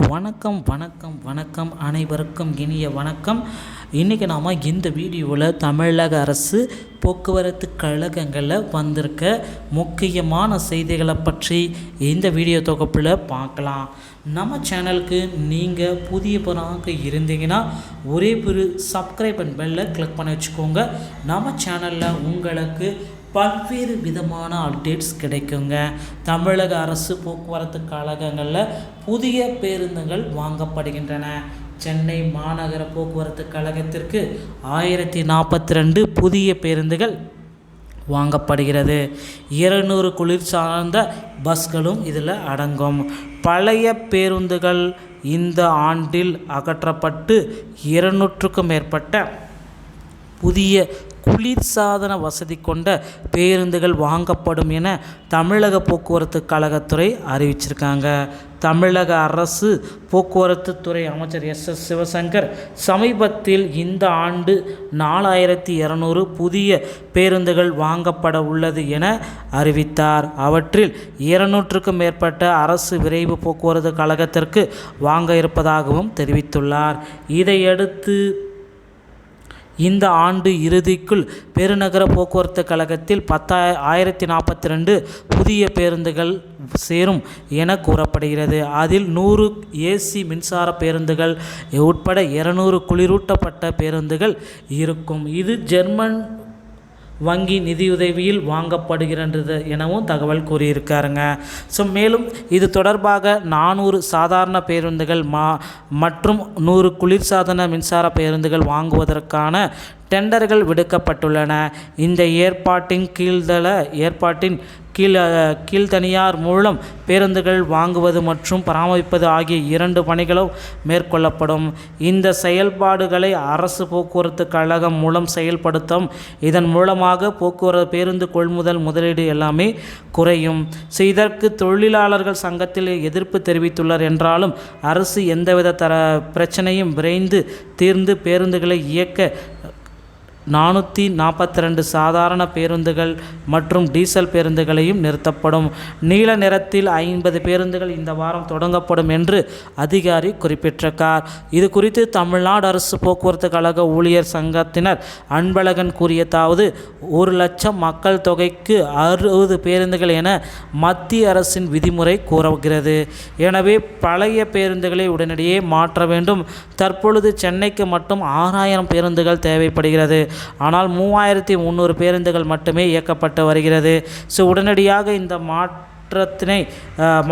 வணக்கம் வணக்கம் வணக்கம் அனைவருக்கும் இனிய வணக்கம். இன்றைக்கி நாம் இந்த வீடியோவில் தமிழக அரசு போக்குவரத்து கழகங்களில் வந்திருக்க முக்கியமான செய்திகளை பற்றி இந்த வீடியோ தொகுப்பில் பார்க்கலாம். நம்ம சேனலுக்கு நீங்கள் புதிய பொருளாக இருந்தீங்கன்னா ஒரே ஒரு சப்ஸ்கிரைப் அண்ட் பெல்லை கிளிக் பண்ணி வச்சுக்கோங்க. நம்ம சேனலில் உங்களுக்கு பல்வேறு விதமான அப்டேட்ஸ் கிடைக்குங்க. தமிழக அரசு போக்குவரத்து கழகங்களில் புதிய பேருந்துகள் வாங்கப்படுகின்றன. சென்னை மாநகர போக்குவரத்து கழகத்திற்கு ஆயிரத்தி நாற்பத்தி ரெண்டு புதிய பேருந்துகள் வாங்கப்படுகிறது. இருநூறு குளிர் சார்ந்த பஸ்களும் இதில் அடங்கும். பழைய பேருந்துகள் இந்த ஆண்டில் அகற்றப்பட்டு இருநூற்றுக்கும் மேற்பட்ட புதிய குளிர்சாதன வசதி கொண்ட பேருந்துகள் வாங்கப்படும் என தமிழக போக்குவரத்து கழகத்துறை அறிவிச்சிருக்காங்க. தமிழக அரசு போக்குவரத்து துறை அமைச்சர் எஸ் எஸ் சிவசங்கர் சமீபத்தில் இந்த ஆண்டு நாலாயிரத்தி இரநூறு புதிய பேருந்துகள் வாங்கப்பட உள்ளது என அறிவித்தார். அவற்றில் இருநூற்றுக்கும் மேற்பட்ட அரசு விரைவு போக்குவரத்து கழகத்திற்கு வாங்க இருப்பதாகவும் தெரிவித்துள்ளார். இதையடுத்து இந்த ஆண்டு இறுதிக்குள் பெருநகர போக்குவரத்து கழகத்தில் பத்தாய ஆயிரத்தி நாற்பத்தி ரெண்டு புதிய பேருந்துகள் சேரும் என கூறப்படுகிறது. அதில் நூறு ஏசி மின்சார பேருந்துகள் உட்பட இருநூறு குளிரூட்டப்பட்ட பேருந்துகள் இருக்கும். இது ஜெர்மன் வங்கி நிதியுதவியில் வாங்கப்படுகின்றது எனவும் தகவல் கூறியிருக்காருங்க. ஸோ மேலும் இது தொடர்பாக நானூறு சாதாரண பேருந்துகள் மா மற்றும் நூறு குளிர்சாதன மின்சார பேருந்துகள் வாங்குவதற்கான டெண்டர்கள் விடுக்கப்பட்டுள்ளன. இந்த ஏற்பாட்டின் கீழ்தள ஏற்பாட்டின் கீழ் கீழ்த்தனியார் மூலம் பேருந்துகள் வாங்குவது மற்றும் பராமரிப்பது ஆகிய இரண்டு பணிகளும் மேற்கொள்ளப்படும். இந்த செயல்பாடுகளை அரசு போக்குவரத்து கழகம் மூலம் செயல்படுத்தும். இதன் மூலமாக போக்குவரத்து பேருந்து கொள்முதல் முதலீடு எல்லாமே குறையும். ஸோ இதற்கு தொழிலாளர்கள் சங்கத்தில் எதிர்ப்பு தெரிவித்துள்ளார் என்றாலும் அரசு எந்தவித தர பிரச்சனையும் விரைந்து தீர்ந்து பேருந்துகளை இயக்க நானூற்றி நாற்பத்தி ரெண்டு சாதாரண பேருந்துகள் மற்றும் டீசல் பேருந்துகளையும் நிறுத்தப்படும். நீல நிறத்தில் ஐம்பது பேருந்துகள் இந்த வாரம் தொடங்கப்படும் என்று அதிகாரி குறிப்பிட்டிருக்கார். இது குறித்து தமிழ்நாடு அரசு போக்குவரத்து கழக ஊழியர் சங்கத்தினர் அன்பழகன் கூறியதாவது ஒரு லட்சம் மக்கள் தொகைக்கு அறுபது பேருந்துகள் என மத்திய அரசின் விதிமுறை கூறுகிறது. எனவே பழைய பேருந்துகளை உடனடியே மாற்ற வேண்டும். தற்பொழுது சென்னைக்கு மட்டும் ஆறாயிரம் பேருந்துகள் தேவைப்படுகிறது. ஆனால் மூவாயிரத்தி முந்நூறு பேருந்துகள் மட்டுமே இயக்கப்பட்டு வருகிறது. ஸோ உடனடியாக இந்த மாற்றத்தினை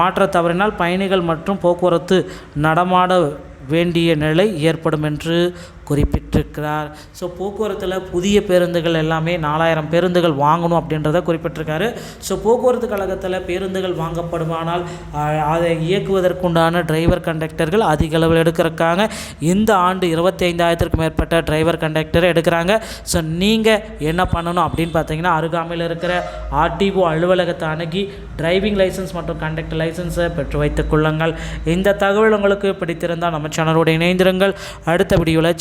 மாற்ற தவறினால் பயணிகள் மற்றும் போக்குவரத்து நடமாட வேண்டிய நிலை ஏற்படும் என்று குறிப்பிட்டிருக்கிறார். ஸோ போக்குவரத்தில் புதிய பேருந்துகள் எல்லாமே நாலாயிரம் பேருந்துகள் வாங்கணும் அப்படின்றத குறிப்பிட்டிருக்காரு. ஸோ போக்குவரத்து கழகத்தில் பேருந்துகள் வாங்கப்படுமானால் அதை இயக்குவதற்குண்டான டிரைவர் கண்டக்டர்கள் அதிக அளவில் எடுக்கிறக்காங்க இந்த ஆண்டு இருபத்தி ஐந்தாயிரத்திற்கும் மேற்பட்ட டிரைவர் கண்டக்டர் எடுக்கிறாங்க. ஸோ நீங்கள் என்ன பண்ணணும் அப்படின்னு பார்த்தீங்கன்னா அருகாமையில் இருக்கிற ஆர்டிஓ அலுவலகத்தை அணுகி டிரைவிங் லைசன்ஸ் மற்றும் கண்டக்டர் லைசன்ஸை பெற்று வைத்துக் கொள்ளுங்கள். இந்த தகவல் உங்களுக்கு பிடித்திருந்தால் நம்ம சேனலோடு இணைந்திருங்கள். அடுத்த வீடியோவில்